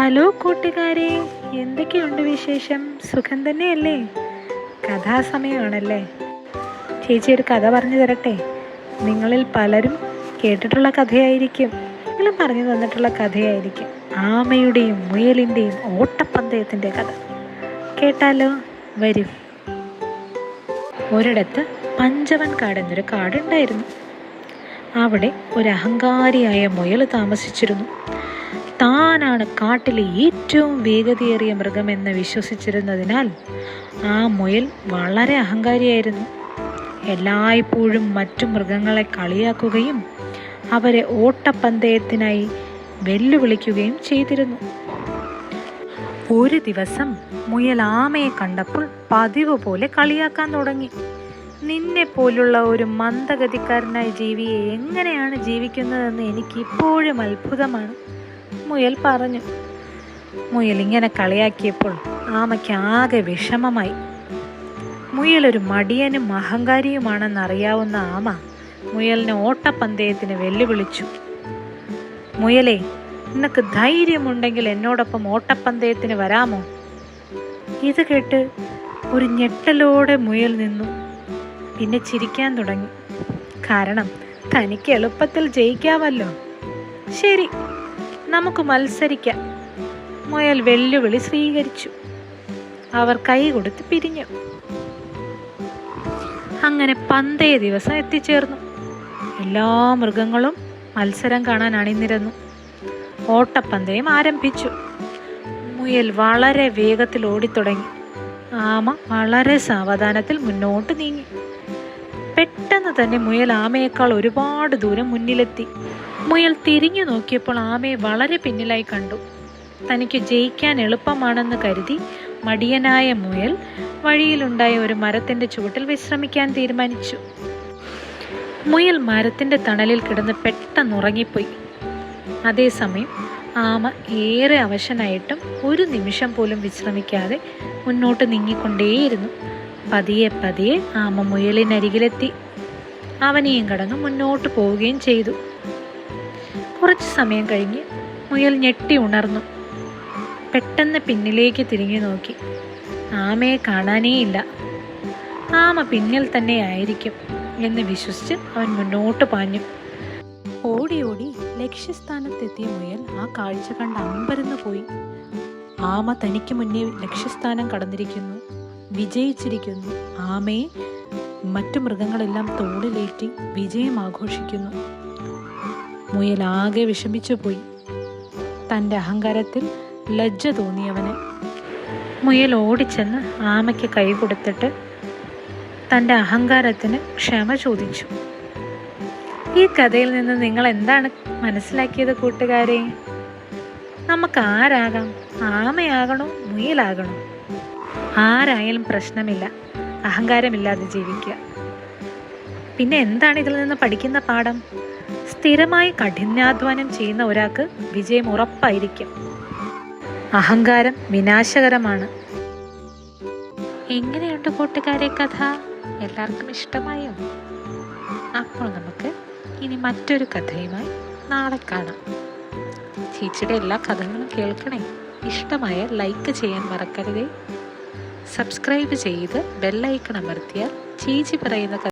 Hello കൂട്ടുകാരെ എന്തൊക്കെയുണ്ട് വിശേഷം? സുഖം തന്നെയല്ലേ? കഥാസമയമാണല്ലേ? ചേച്ചി ഒരു കഥ പറഞ്ഞു തരട്ടെ? നിങ്ങളിൽ പലരും കേട്ടിട്ടുള്ള കഥയായിരിക്കും. നിങ്ങളും പറഞ്ഞു തന്നിട്ടുള്ള കഥയായിരിക്കും. ആമയുടെയും മുയലിന്റെയും ഓട്ടപ്പന്തയത്തിന്റെ കഥ. കേട്ടാലോ? വരൂ. ഒരിടത്ത് പഞ്ചവൻ കാട് എന്നൊരു കാടുണ്ടായിരുന്നു. അവിടെ ഒരു അഹങ്കാരിയായ മുയൽ താമസിച്ചിരുന്നു. താനാണ് കാട്ടിലെ ഏറ്റവും വേഗതയേറിയ മൃഗമെന്ന് വിശ്വസിച്ചിരുന്നതിനാൽ ആ മുയൽ വളരെ അഹങ്കാരിയായിരുന്നു. എല്ലായ്പ്പോഴും മറ്റു മൃഗങ്ങളെ കളിയാക്കുകയും അവരെ ഓട്ടപ്പന്തയത്തിനായി വെല്ലുവിളിക്കുകയും ചെയ്തിരുന്നു. ഒരു ദിവസം മുയൽ ആമയെ കണ്ടപ്പോൾ പതിവ് പോലെ കളിയാക്കാൻ തുടങ്ങി. നിന്നെ പോലുള്ള ഒരു മന്ദഗതിക്കാരനായ ജീവിയെ എങ്ങനെയാണ് ജീവിക്കുന്നതെന്ന് എനിക്ക് ഇപ്പോഴും അത്ഭുതമാണ്. മുയൽ പറഞ്ഞു. മുയൽ ഇങ്ങനെ കളിയാക്കിയപ്പോൾ ആമയ്ക്ക് ആകെ വിഷമമായി. മുയൽ ഒരു മടിയനും അഹങ്കാരിയുമാണെന്നറിയാവുന്ന ആമ മുയലിനെ ഓട്ടപ്പന്തയത്തിന് വെല്ലുവിളിച്ചു. മുയലെ നിനക്ക് ധൈര്യമുണ്ടെങ്കിൽ എന്നോടൊപ്പം ഓട്ടപ്പന്തയത്തിന് വരാമോ? ഇത് കേട്ട് ഒരു ഞെട്ടലോടെ മുയൽ നിന്നു. പിന്നെ ചിരിക്കാൻ തുടങ്ങി. കാരണം തനിക്ക് എളുപ്പത്തിൽ ജയിക്കാമല്ലോ. ശരി നമുക്ക് മത്സരിക്കാം. മുയൽ വെല്ലുവിളി സ്വീകരിച്ചു. അവർ കൈ കൊടുത്ത് പിരിഞ്ഞു. അങ്ങനെ പന്തേ ദിവസം എത്തിച്ചേർന്നു. എല്ലാ മൃഗങ്ങളും മത്സരം കാണാൻ അണിനിരന്നു. ഓട്ടപ്പന്തയം ആരംഭിച്ചു. മുയൽ വളരെ വേഗത്തിൽ ഓടിത്തുടങ്ങി. ആമ വളരെ സാവധാനത്തിൽ മുന്നോട്ട് നീങ്ങി. പെട്ടെന്ന് തന്നെ മുയൽ ആമയേക്കാൾ ഒരുപാട് ദൂരം മുന്നിലെത്തി. മുയൽ തിരിഞ്ഞു നോക്കിയപ്പോൾ ആമയെ വളരെ പിന്നിലായി കണ്ടു. തനിക്ക് ജയിക്കാൻ എളുപ്പമാണെന്ന് കരുതി മടിയനായ മുയൽ വഴിയിലുണ്ടായ ഒരു മരത്തിന്റെ ചുവട്ടിൽ വിശ്രമിക്കാൻ തീരുമാനിച്ചു. മുയൽ മരത്തിന്റെ തണലിൽ കിടന്ന് പെട്ടെന്ന് ഉറങ്ങിപ്പോയി. അതേസമയം ആമ ഏറെ അവശനായിട്ടും ഒരു നിമിഷം പോലും വിശ്രമിക്കാതെ മുന്നോട്ട് നീങ്ങിക്കൊണ്ടേയിരുന്നു. പതിയെ പതിയെ ആമ മുയലിനരികിലെത്തി. അവനെയും കടന്നു മുന്നോട്ട് പോവുകയും ചെയ്തു. കുറച്ച് സമയം കഴിഞ്ഞ് മുയൽ ഞെട്ടി ഉണർന്നു. പെട്ടെന്ന് പിന്നിലേക്ക് തിരിഞ്ഞു നോക്കി. ആമയെ കാണാനേയില്ല. ആമ പിന്നിൽ തന്നെ ആയിരിക്കും എന്ന് വിശ്വസിച്ച് അവൻ മുന്നോട്ട് പാഞ്ഞു. ഓടി ഓടി ലക്ഷ്യസ്ഥാനത്തെത്തിയ മുയൽ ആ കാഴ്ച കണ്ട് അമ്പരന്ന് പോയി ആമ തനിക്ക് മുന്നിൽ ലക്ഷ്യസ്ഥാനം കടന്നിരിക്കുന്നു. വിജയിച്ചിരിക്കുന്നു. ആമയെ മറ്റു മൃഗങ്ങളെല്ലാം തോളിലേറ്റി വിജയം ആഘോഷിക്കുന്നു. മുയൽ ആകെ വിഷമിച്ചു പോയി തന്റെ അഹങ്കാരത്തിൽ ലജ്ജ തോന്നിയവന്. മുയൽ ഓടിച്ചെന്ന് ആമയ്ക്ക് കൈ കൊടുത്തിട്ട് തന്റെ അഹങ്കാരത്തിന് ക്ഷമ ചോദിച്ചു. ഈ കഥയിൽ നിന്ന് നിങ്ങൾ എന്താണ് മനസ്സിലാക്കിയത് കൂട്ടുകാരെ? നമുക്ക് ആരാകാം? ആമയാകണോ മുയലാകണോ? ആരായാലും പ്രശ്നമില്ല. അഹങ്കാരമില്ലാതെ ജീവിക്കുക. പിന്നെ എന്താണ് ഇതിൽ നിന്ന് പഠിക്കുന്ന പാഠം? സ്ഥിരമായി കഠിനാധ്വാനം ചെയ്യുന്ന ഒരാൾക്ക് വിജയം ഉറപ്പായിരിക്കും. അഹങ്കാരം വിനാശകരമാണ്. എങ്ങനെയുണ്ട് കൂട്ടുകാരെ കഥ? എല്ലാവർക്കും ഇഷ്ടമായോ? അപ്പോൾ നമുക്ക് ഇനി മറ്റൊരു കഥയുമായി നാളെ കാണാം. ചേച്ചിയുടെ എല്ലാ കഥകളും കേൾക്കണേ. ഇഷ്ടമായ ലൈക്ക് ചെയ്യാൻ മറക്കരുതേ. സബ്സ്ക്രൈബ് ചെയ്ത് ബെല്ലൈക്കൺ അമർത്തിയാൽ ചീച്ചി പറയുന്ന